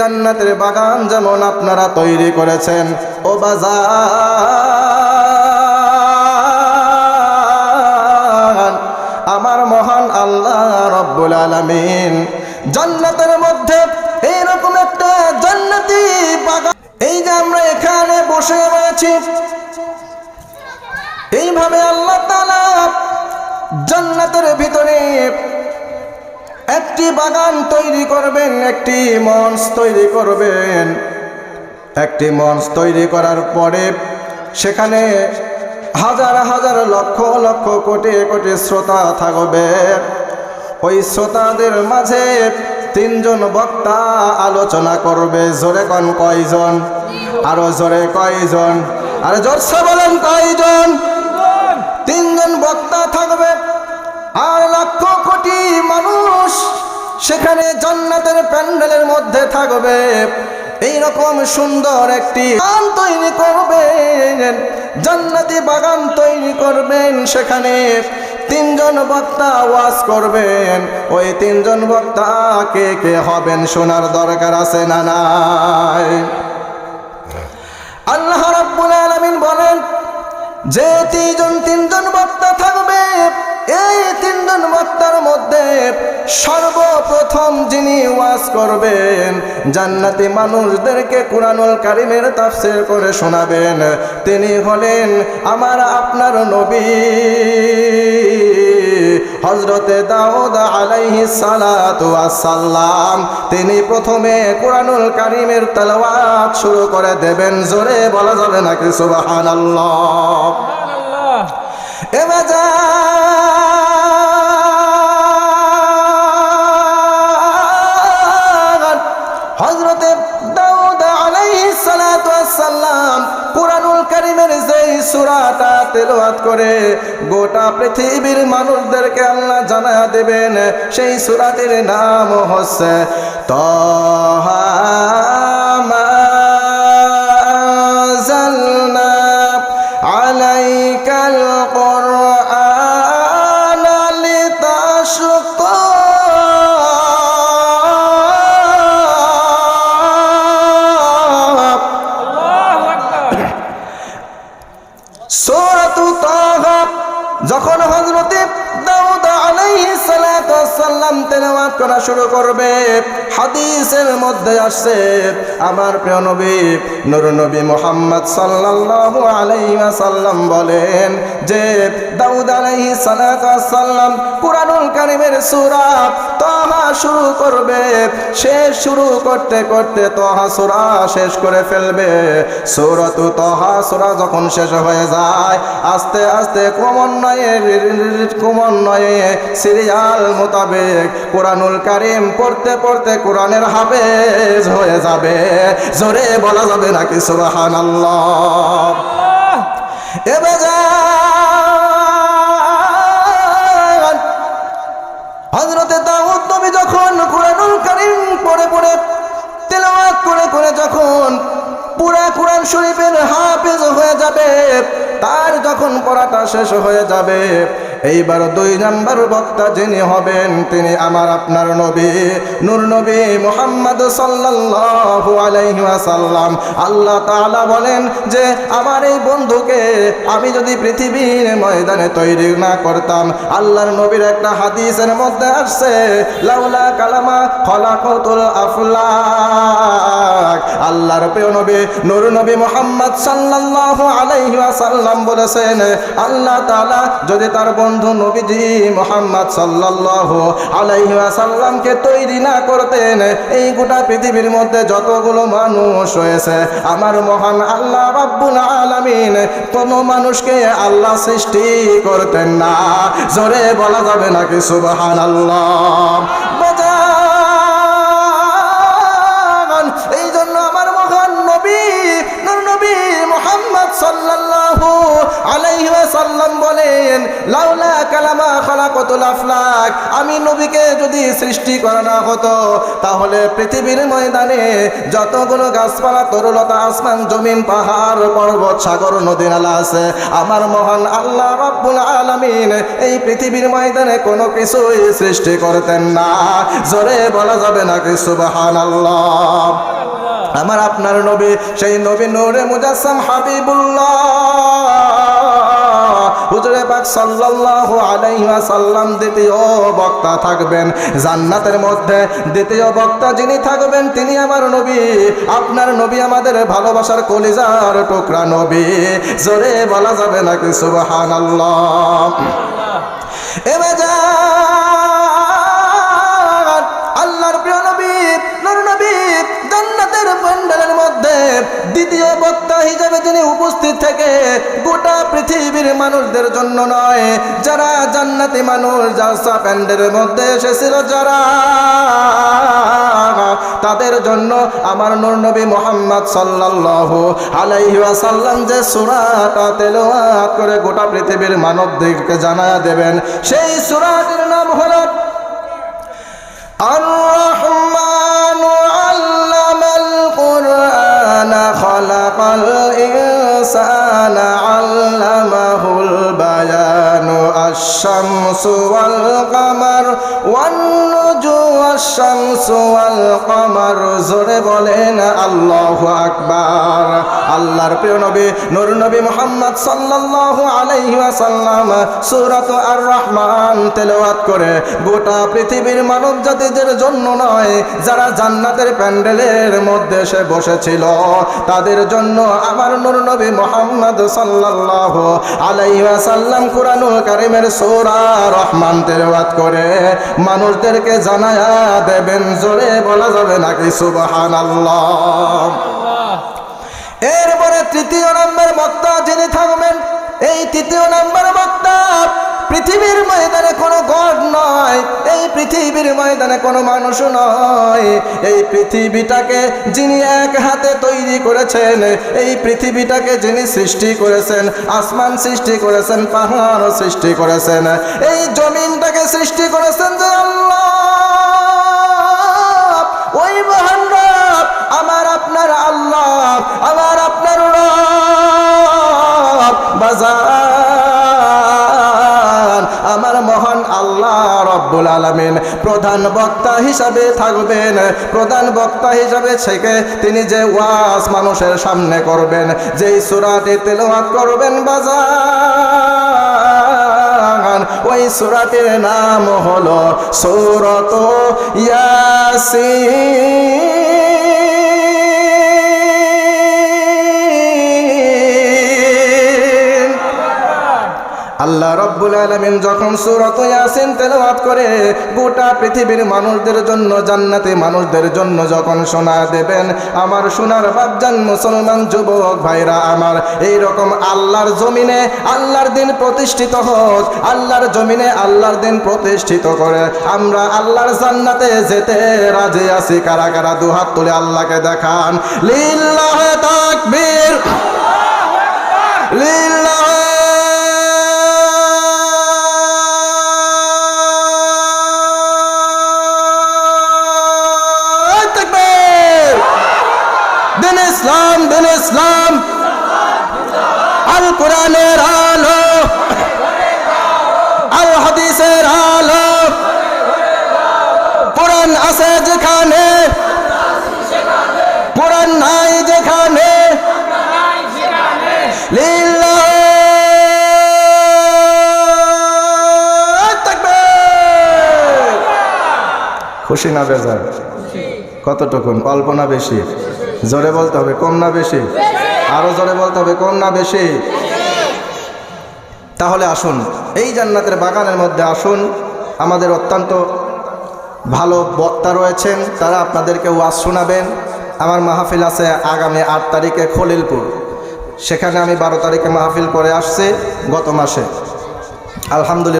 জান্নাতের বাগান যেমন আপনারা তৈরি করেছেন, ও বাজার। আমার মহান আল্লাহ রব্বুল আলামিন, জান্নাতের মধ্যে এইরকম একটা জান্নাতি বাগান। এই যে আমরা এখানে বসে রয়েছি, এইভাবে আল্লাহ তাআলা জান্নাতের ভিতরে একটি বাগান তৈরি করবেন, একটি মঞ্চ তৈরি করবেন। একটি মঞ্চ তৈরি করার পরে সেখানে হাজার হাজার লক্ষ লক্ষ কোটি কোটি শ্রোতা থাকবে। ওই শ্রোতাদের মাঝে তিনজন বক্তা আলোচনা করবে, জোরে কন কয়জন? আরও জোরে কয়জন? আর জোরসে বলেন কয়জন? তিনজন সেখানে জান্নাতের প্যান্ডেলের মধ্যে থাকবে। এইরকম সুন্দর একটি বাগান তৈরি করবেন। জান্নাতি বাগান তৈরি করবেন সেখানে। তিনজন বক্তা ওয়াজ করবেন। ওই তিনজন বক্তা কে কে হবেন শোনার দরকার আছে না নাই? আল্লাহ রাব্বুল আলামিন বলেন, যে তিনজন তিনজন বক্তা থাকবে এই তিনজন বক্তার মধ্যে সর্বপ্রথম যিনি ওয়াজ করবেন জান্নাতি মানুষদেরকে কুরআনুল কারিমের তাফসীর করে শোনাবেন। তিনি হলেন আমার আপনার নবী। হজরতে দাউদ আলাইহি সালাতু সালাম তিনি প্রথমে কোরআনুল কারিমের তেলাওয়াত শুরু করে দেবেন। জোরে বলা যাবে নাকি সুবহানাল্লাহ? এবার সূরাটা তেলাওয়াত করে গোটা পৃথিবীর মানুষদেরকে আল্লাহ জানা দেবেন, সেই সুরাতের নাম হচ্ছে তহা মা হযরতে দাউদ সাল্লাম তেলাওয়াত করা শুরু করবে। হাদিসের মধ্যে আসছে, আমার প্রিয় নবী, নূর সাল্লাল্লাহু আলাইহি ওয়াসাল্লাম বলেন যে দাউদ আলাইহিস সালাতু সাল্লাম কুরআনুল কারীমের সূরা তাহা শুরু করবে। শেষ শুরু করতে করতে তাহা সূরা শেষ করে ফেলবে। সূরাতু তাহা, সূরা যখন শেষ হয়ে যায়, আস্তে আস্তে ক্রমান্বয়ে ক্রমান্বয়ে সিরিয়াল মোতাবেক কোরআনুল কারিম পড়তে পড়তে কোরআনের হাফেজ হয়ে যাবে। জোরে বলা যাবে নাকি সুবাহান আল্লাহ এবার হজরতে দাউদ নবী যখন কোরআনুল কারিম পড়ে পড়ে তেলাওয়াত করে করে যখন পুরা কোরআন শরীফের হাফেজ হয়ে যাবে, তার যখন পড়াটা শেষ হয়ে যাবে এইবার দুই নাম্বার বক্তা যিনি হবেন, তিনি আমার আপনার নবী, নূর নবী মোহাম্মদ সাল্লাল্লাহু আলাইহি ওয়াসাল্লাম। আল্লাহ তাআলা বলেন যে, আমার এই বন্ধুকে আমি যদি পৃথিবীর ময়দানে তৈরি না করতাম, আল্লাহর নবীর একটা হাদিসের মধ্যে আসছে, লাউলা কালামা খলাকতুল আফলাক। আল্লাহর প্রিয় নবী, নূর নবী মোহাম্মদ সাল্লাল্লাহু আলাইহি ওয়াসাল্লাম বলেছেন, আল্লাহ তাআলা যদি তার বন্ধু নবীজি মোহাম্মদ সাল্লাহ আলাইহি ওয়াসাল্লামকে তৈরি না করতেন। এই গোটা পৃথিবীর মধ্যে যতগুলো মানুষ হয়েছে আমার মহান আল্লাহ রাব্বুল আলামিন কোনো মানুষকে আল্লাহ সৃষ্টি করতেন না। জোরে বলা যাবে নাকি সুবহানাল্লাহ? বাজান আলাইহি ওয়াসাল্লাম বলেন, লাউলা কালামা খালাকাতুল আফলাক, আমি নবীকে যদি সৃষ্টি করা না হতো, তাহলে পৃথিবীর ময়দানে যতগুলো গাছপালা, তরুলতা, আসমান, জমিন, পাহাড়, পর্বত, সাগর, নদী, নালা আছে, আমার মহান আল্লাহ রব্বুল আলামিন এই পৃথিবীর ময়দানে কোনো কিছুই সৃষ্টি করতেন না। জোরে বলা যাবে নাকি সুবহানাল্লাহ? আমার আপনার নবী, সেই নবী নূরে মুজাসসাম হাবিবুল্লাহ। হুজুরে পাক সাল্লাল্লাহু আলাইহি ওয়াসাল্লাম দ্বিতীয় বক্তা থাকবেন। জান্নাতের মধ্যে দ্বিতীয় বক্তা যিনি থাকবেন, তিনি আমার নবী। আপনার নবী আমাদের ভালোবাসার কলিজার টুকরা নবী। জোরে বলা যাবে নাকি সুবহানাল্লাহ? এবার হিসেবে তিনি উপস্থিত থেকে গোটা পৃথিবীর মানুষদের জন্য নয়, যারা জান্নাতি মানুষ জাসা প্যান্ডের মধ্যে এসেছিল যারা। তাদের জন্য আমার নবী মোহাম্মদ সাল্লাহ আলাইহাসাল্লাম যে সুরাটা তেলোয়াত করে গোটা পৃথিবীর মানবদেরকে জানা দেবেন, সেই সুরাটির নাম হল আর البيان الشمس والقمر والنجوم গোটা পৃথিবীর মানব জাতিদের জন্য নয়, যারা জান্নাতের প্যান্ডেলের মধ্যে সে বসেছিল, তাদের জন্য আমার নুর নবী মোহাম্মদ সাল্লাহ আলাইহাসাল্লাম ওয়াসাল্লাম কারিমের সৌরা রহমান তেলাওয়াত করে, মানুষদেরকে জানায়া দেবেন, জোরে বলা যাবে নাকি? সুবাহান এরপরে তৃতীয় নম্বর বক্তা যিনি থাকবেন, এই তৃতীয় নম্বর বক্তা পৃথিবীর ময়দানে কোনো গড নয়, এই পৃথিবীর ময়দানে কোনো মানুষ নয়। এই পৃথিবীটাকে যিনি এক হাতে তৈরি করেছেন, এই পৃথিবীটাকে যিনি সৃষ্টি করেছেন, আসমান সৃষ্টি করেছেন পাহাড় সৃষ্টি করেছেন, এই জমিনটাকে সৃষ্টি করেছেন যে ওই মহান আমার আপনার আল্লাহ, আমার আপনার বাজার রব্বুল আলমিন প্রধান বক্তা হিসাবে থাকবেন। প্রধান বক্তা হিসাবে থেকে তিনি যে ওয়াজ মানুষের সামনে করবেন, যেই সুরাতে তেলোয়াত করবেন বাজার ওই সুরাতের নাম হলো সৌরত ইয়াসিন। আল্লাহ রব্বুল আলমিন যখন সুরত ইয়াসিন তেলাওয়াত করে গোটা পৃথিবীর মানুষদের জন্য জান্নাতে মানুষদের জন্য যখন শোনা দেবেন আমার সোনার বাপজান মুসলমান যুবক ভাইরা আমার এই রকম আল্লাহর জমিনে আল্লাহর দিন প্রতিষ্ঠিত হোক আল্লাহর জমিনে আল্লাহর দিন প্রতিষ্ঠিত করে আমরা আল্লাহর জান্নাতে যেতে রাজি আছি। কারা কারা দুহাত তুলে আল্লাহকে দেখান? লিল্লাহ তাকবীর। লিল্লাহ দিন ইসলাম দিন ইসলাম। আল কোরআনের আলো। আল হাদিসের আলো। কোরআন আছে যেখানে। কোরআন নাই যেখানে। তাকবীর। খুশি না বেজার? কতটুকুন? অল্প না বেশি। জোরে বলতে হবে, কম না বেশি। আরও জোরে বলতে হবে, কম না বেশি। তাহলে আসুন, এই জান্নাতের বাগানের মধ্যে আসুন। আমাদের অত্যন্ত ভালো বক্তা রয়েছেন, তারা আপনাদেরকে ওয়াজ শোনাবেন। আমার মাহফিল আছে আগামী আট তারিখে খলিলপুর। সেখানে আমি বারো তারিখে মাহফিল করে আসছি গত মাসে। আলহামদুলিল্লাহ।